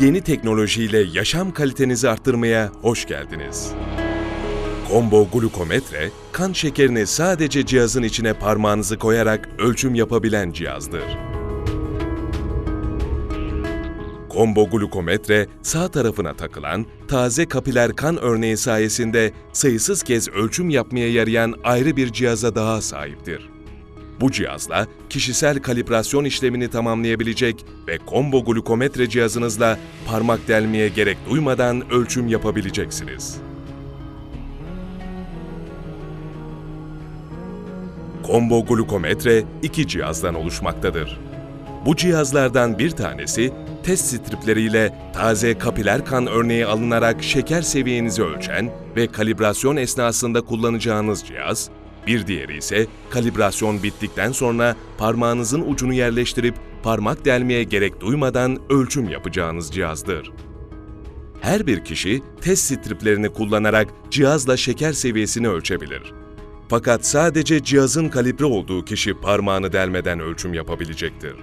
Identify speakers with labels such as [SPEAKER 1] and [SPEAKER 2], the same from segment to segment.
[SPEAKER 1] yeni teknolojiyle yaşam kalitenizi arttırmaya hoş geldiniz. Combo glukometre, kan şekerini sadece cihazın içine parmağınızı koyarak ölçüm yapabilen cihazdır. Combo glukometre sağ tarafına takılan taze kapiler kan örneği sayesinde sayısız kez ölçüm yapmaya yarayan ayrı bir cihaza daha sahiptir. Bu cihazla kişisel kalibrasyon işlemini tamamlayabilecek ve combo glukometre cihazınızla parmak delmeye gerek duymadan ölçüm yapabileceksiniz. Combo glukometre iki cihazdan oluşmaktadır. Bu cihazlardan bir tanesi test stripleriyle taze kapiler kan örneği alınarak şeker seviyenizi ölçen ve kalibrasyon esnasında kullanacağınız cihaz, bir diğeri ise kalibrasyon bittikten sonra parmağınızın ucunu yerleştirip parmak delmeye gerek duymadan ölçüm yapacağınız cihazdır. Her bir kişi test striplerini kullanarak cihazla şeker seviyesini ölçebilir. Fakat sadece cihazın kalibre olduğu kişi parmağını delmeden ölçüm yapabilecektir.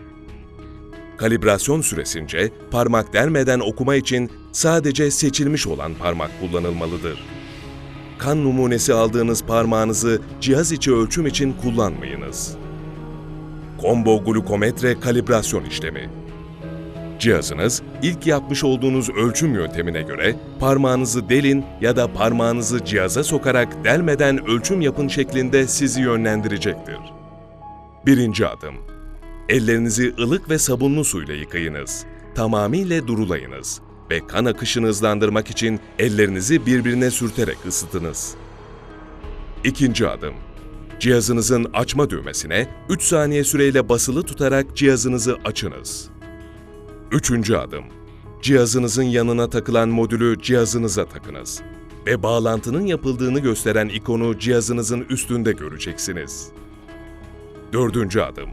[SPEAKER 1] Kalibrasyon süresince parmak delmeden okuma için sadece seçilmiş olan parmak kullanılmalıdır. Kan numunesi aldığınız parmağınızı cihaz içi ölçüm için kullanmayınız. Combo glukometre kalibrasyon işlemi Cihazınız ilk yapmış olduğunuz ölçüm yöntemine göre parmağınızı delin ya da parmağınızı cihaza sokarak delmeden ölçüm yapın şeklinde sizi yönlendirecektir. Birinci adım. Ellerinizi ılık ve sabunlu suyla yıkayınız. Tamamıyla durulayınız ve kan akışını hızlandırmak için ellerinizi birbirine sürterek ısıtınız. İkinci adım. Cihazınızın açma düğmesine 3 saniye süreyle basılı tutarak cihazınızı açınız. Üçüncü adım. Cihazınızın yanına takılan modülü cihazınıza takınız ve bağlantının yapıldığını gösteren ikonu cihazınızın üstünde göreceksiniz. Dördüncü adım.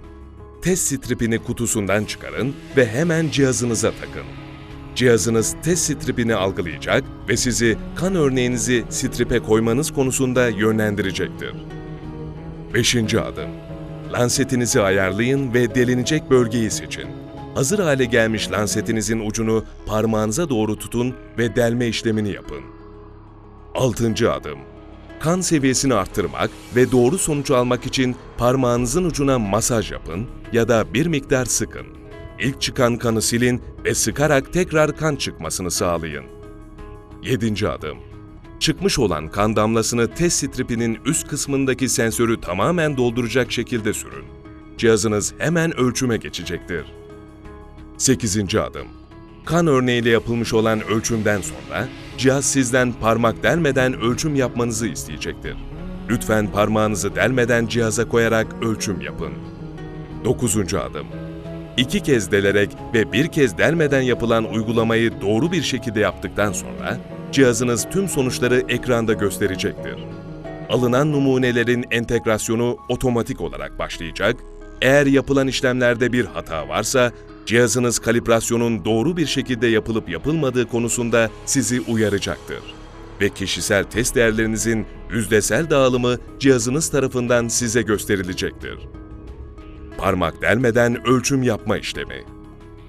[SPEAKER 1] Test stripini kutusundan çıkarın ve hemen cihazınıza takın. Cihazınız test stripini algılayacak ve sizi kan örneğinizi stripe koymanız konusunda yönlendirecektir. Beşinci adım. Lansetinizi ayarlayın ve delinecek bölgeyi seçin. Hazır hale gelmiş lansetinizin ucunu parmağınıza doğru tutun ve delme işlemini yapın. Altıncı adım. Kan seviyesini arttırmak ve doğru sonuç almak için parmağınızın ucuna masaj yapın ya da bir miktar sıkın. İlk çıkan kanı silin ve sıkarak tekrar kan çıkmasını sağlayın. 7. adım. Çıkmış olan kan damlasını test stripinin üst kısmındaki sensörü tamamen dolduracak şekilde sürün. Cihazınız hemen ölçüme geçecektir. 8. adım. Kan örneğiyle yapılmış olan ölçümden sonra cihaz sizden parmak delmeden ölçüm yapmanızı isteyecektir. Lütfen parmağınızı delmeden cihaza koyarak ölçüm yapın. 9. adım. İki kez delerek ve bir kez delmeden yapılan uygulamayı doğru bir şekilde yaptıktan sonra cihazınız tüm sonuçları ekranda gösterecektir. Alınan numunelerin entegrasyonu otomatik olarak başlayacak. Eğer yapılan işlemlerde bir hata varsa cihazınız kalibrasyonun doğru bir şekilde yapılıp yapılmadığı konusunda sizi uyaracaktır. Ve kişisel test değerlerinizin yüzdesel dağılımı cihazınız tarafından size gösterilecektir. Parmak delmeden ölçüm yapma işlemi.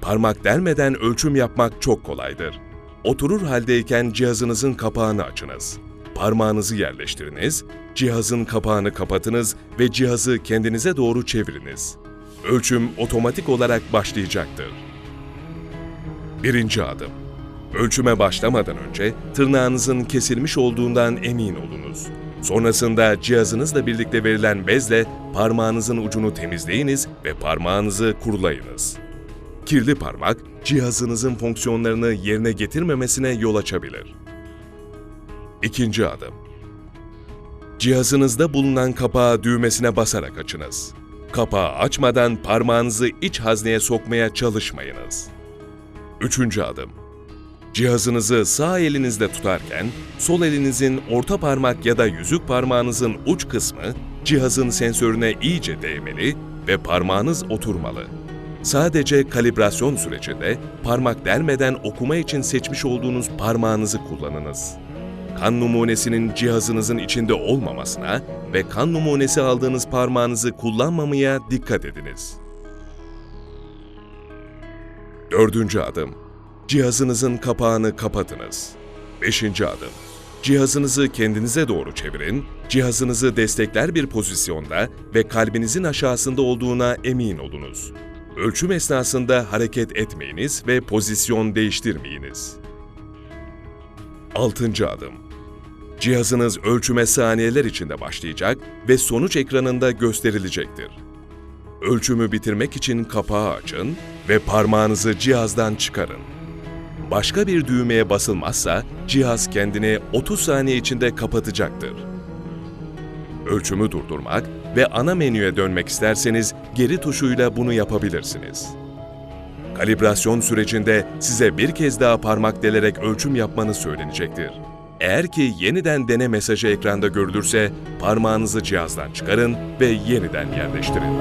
[SPEAKER 1] Parmak delmeden ölçüm yapmak çok kolaydır. Oturur haldeyken cihazınızın kapağını açınız. Parmağınızı yerleştiriniz, cihazın kapağını kapatınız ve cihazı kendinize doğru çeviriniz. Ölçüm otomatik olarak başlayacaktır. Birinci adım. Ölçüme başlamadan önce tırnağınızın kesilmiş olduğundan emin olunuz. Sonrasında cihazınızla birlikte verilen bezle parmağınızın ucunu temizleyiniz ve parmağınızı kurulayınız. Kirli parmak, cihazınızın fonksiyonlarını yerine getirmemesine yol açabilir. İkinci adım. Cihazınızda bulunan kapağı düğmesine basarak açınız. Kapağı açmadan parmağınızı iç hazneye sokmaya çalışmayınız. Üçüncü adım. Cihazınızı sağ elinizde tutarken, sol elinizin orta parmak ya da yüzük parmağınızın uç kısmı cihazın sensörüne iyice değmeli ve parmağınız oturmalı. Sadece kalibrasyon sürecinde parmak delmeden okuma için seçmiş olduğunuz parmağınızı kullanınız. Kan numunesinin cihazınızın içinde olmamasına ve kan numunesi aldığınız parmağınızı kullanmamaya dikkat ediniz. Dördüncü adım. Cihazınızın kapağını kapatınız. 5. adım. Cihazınızı kendinize doğru çevirin, cihazınızı destekler bir pozisyonda ve kalbinizin aşağısında olduğuna emin olunuz. Ölçüm esnasında hareket etmeyiniz ve pozisyon değiştirmeyiniz. 6. adım. Cihazınız ölçüme saniyeler içinde başlayacak ve sonuç ekranında gösterilecektir. Ölçümü bitirmek için kapağı açın ve parmağınızı cihazdan çıkarın. Başka bir düğmeye basılmazsa cihaz kendini 30 saniye içinde kapatacaktır. Ölçümü durdurmak ve ana menüye dönmek isterseniz geri tuşuyla bunu yapabilirsiniz. Kalibrasyon sürecinde size bir kez daha parmak delerek ölçüm yapmanız söylenecektir. Eğer ki yeniden dene mesajı ekranda görülürse parmağınızı cihazdan çıkarın ve yeniden yerleştirin.